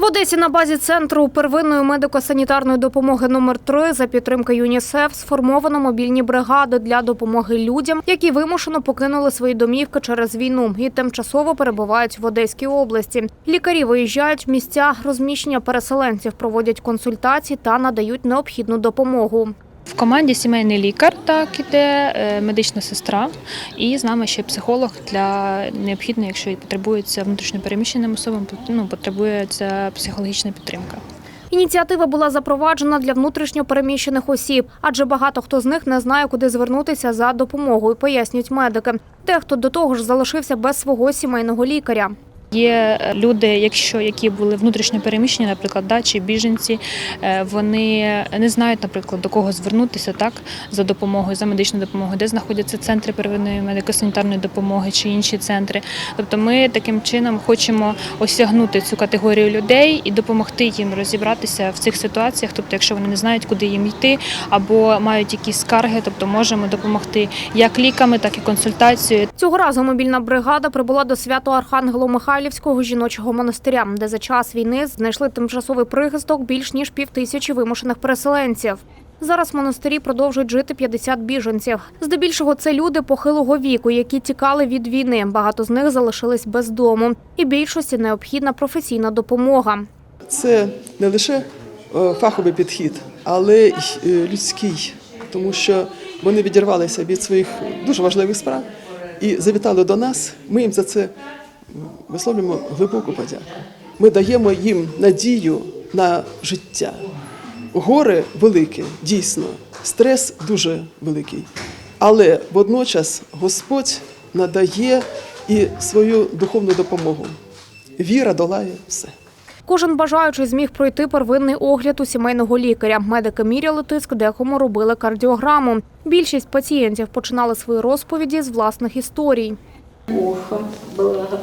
В Одесі на базі центру первинної медико-санітарної допомоги номер 3 за підтримки ЮНІСЕФ сформовано мобільні бригади для допомоги людям, які вимушено покинули свої домівки через війну і тимчасово перебувають в Одеській області. Лікарі виїжджають в місця розміщення переселенців, проводять консультації та надають необхідну допомогу. В команді сімейний лікар так іде, е, медична сестра, і з нами ще психолог для необхідно, якщо потребується внутрішньопереміщеним особам, ну, потребується психологічна підтримка. Ініціатива була запроваджена для внутрішньо переміщених осіб, адже багато хто з них не знає, куди звернутися за допомогою, пояснюють медики. Дехто до того ж залишився без свого сімейного лікаря. Є е, люди, якщо які були внутрішньо переміщені, наприклад, да, чи біженці, е, вони не знають, наприклад, до кого звернутися так за допомогою, за медичною допомогою, де знаходяться центри первинної медико-санітарної допомоги чи інші центри. Тобто, ми таким чином хочемо осягнути цю категорію людей і допомогти їм розібратися в цих ситуаціях. Тобто, якщо вони не знають, куди їм йти, або мають якісь скарги, тобто можемо допомогти як ліками, так і консультацією. Цього разу мобільна бригада прибула до свято Архангело Михайлівського жіночого монастиря, де за час війни знайшли тимчасовий прихисток більш ніж півтисячі вимушених переселенців. Зараз в монастирі продовжують жити 50 біженців. Здебільшого це люди похилого віку, які тікали від війни. Багато з них залишились без дому, і більшості необхідна професійна допомога. Це не лише е, фаховий підхід, але й е, людський, тому що вони відірвалися від своїх дуже важливих справ і завітали до нас. Ми їм за це висловлюємо глибоку подяку. Ми даємо їм надію на життя. Горе велике, дійсно, стрес дуже великий. Але водночас Господь надає і свою духовну допомогу. Віра долає все. Кожен бажаючий зміг пройти первинний огляд у сімейного лікаря. Медики міряли тиск, декому робили кардіограму. Більшість пацієнтів починали свої розповіді з власних історій. Ухо глушено,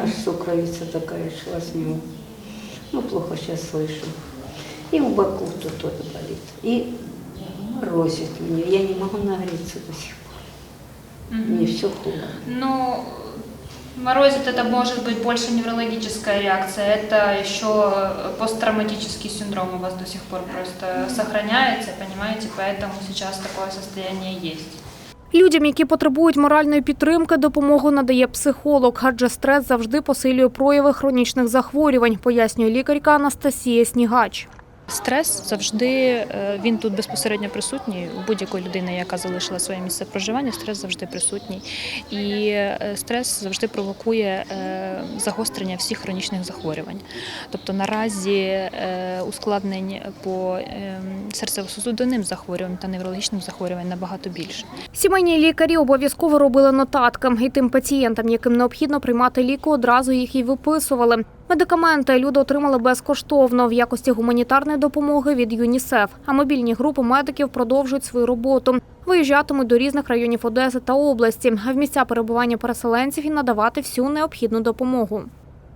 аж сукровица такая шла с него. Ну, плохо сейчас слышу. И в боку тут тоже болит. И морозит мне. Я не могу нагреться до сих пор. Мне все хуже. Ну, морозит это может быть больше неврологическая реакция, это еще посттравматический синдром у вас до сих пор просто сохраняется, понимаете, поэтому сейчас такое состояние есть. Людям, які потребують моральної підтримки, допомогу надає психолог, адже стрес завжди посилює прояви хронічних захворювань, пояснює лікарка Анастасія Снігач. Стрес завжди е, він тут безпосередньо присутній у будь-якої людини, яка залишила своє місце проживання. Стрес завжди присутній, і е, стрес завжди провокує е, загострення всіх хронічних захворювань. Тобто наразі ускладнень по е, серцево-сосудинним захворюванням та неврологічним захворюванням набагато більше. Сімейні лікарі обов'язково робили нотатки, і тим пацієнтам, яким необхідно приймати ліки, одразу їх і виписували. Медикаменти люди отримали безкоштовно в якості гуманітарної допомоги від ЮНІСЕФ. А мобільні групи медиків продовжують свою роботу. Виїжджатимуть до різних районів Одеси та області, в місця перебування переселенців і надавати всю необхідну допомогу.